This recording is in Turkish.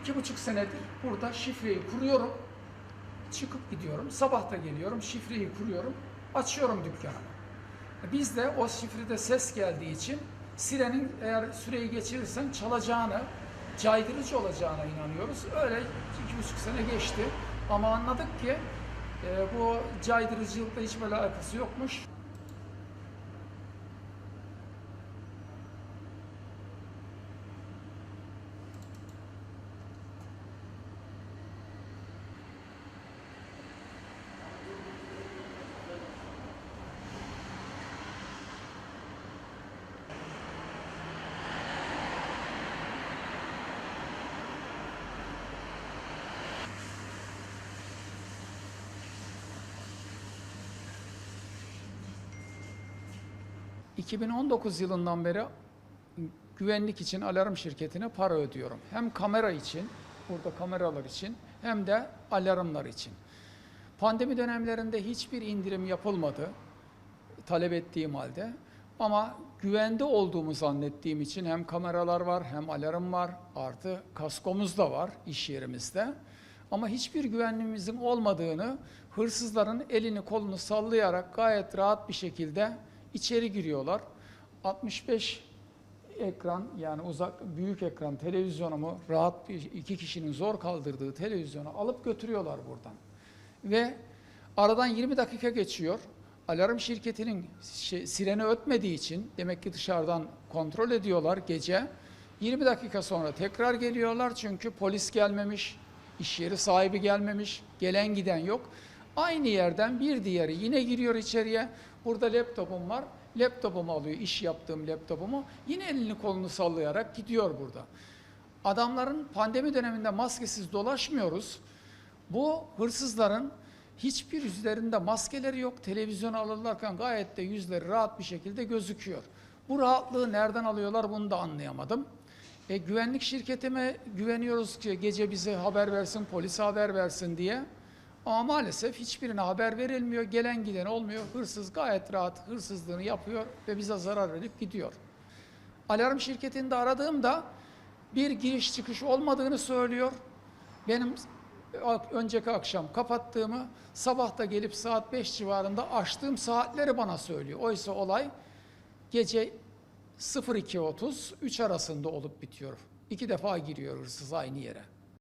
iki buçuk senedir burada şifreyi kuruyorum. Çıkıp gidiyorum. Sabah da geliyorum. Şifreyi kuruyorum. Açıyorum dükkanımı. Biz de o şifrede ses geldiği için sirenin eğer süreyi geçirirsen çalacağını, caydırıcı olacağına inanıyoruz. Öyle iki buçuk sene geçti. Ama anladık ki e, bu caydırıcılıkla hiç böyle alakası yokmuş. ...2019 yılından beri güvenlik için alarm şirketine para ödüyorum. Hem kamera için, burada kameralar için hem de alarmlar için. Pandemi dönemlerinde hiçbir indirim yapılmadı talep ettiğim halde. Ama güvende olduğumu zannettiğim için hem kameralar var hem alarm var artı kaskomuz da var iş yerimizde. Ama hiçbir güvenliğimizin olmadığını hırsızların elini kolunu sallayarak gayet rahat bir şekilde içeri giriyorlar. 65 ekran yani uzak büyük ekran televizyonumu rahat bir iki kişinin zor kaldırdığı televizyonu alıp götürüyorlar buradan. Ve aradan 20 dakika geçiyor. Alarm şirketinin şey, sireni ötmediği için demek ki dışarıdan kontrol ediyorlar gece. 20 dakika sonra tekrar geliyorlar çünkü polis gelmemiş, iş yeri sahibi gelmemiş, gelen giden yok. Aynı yerden bir diğeri yine giriyor içeriye. Burada laptopum var. Laptopumu alıyor, iş yaptığım laptopumu. Yine elini kolunu sallayarak gidiyor burada. Adamların pandemi döneminde maskesiz dolaşmıyoruz. Bu hırsızların hiçbir yüzlerinde maskeleri yok. Televizyon alırlarken gayet de yüzleri rahat bir şekilde gözüküyor. Bu rahatlığı nereden alıyorlar bunu da anlayamadım. E, güvenlik şirketime güveniyoruz ki gece bize haber versin, polise haber versin diye. Ama maalesef hiçbirine haber verilmiyor. Gelen giden olmuyor. Hırsız gayet rahat hırsızlığını yapıyor ve bize zarar verip gidiyor. Alarm şirketinde aradığımda bir giriş çıkış olmadığını söylüyor. Benim önceki akşam kapattığımı sabah da gelip saat 5 civarında açtığım saatleri bana söylüyor. Oysa olay gece 02.30 3 arasında olup bitiyor. İki defa giriyor hırsız aynı yere.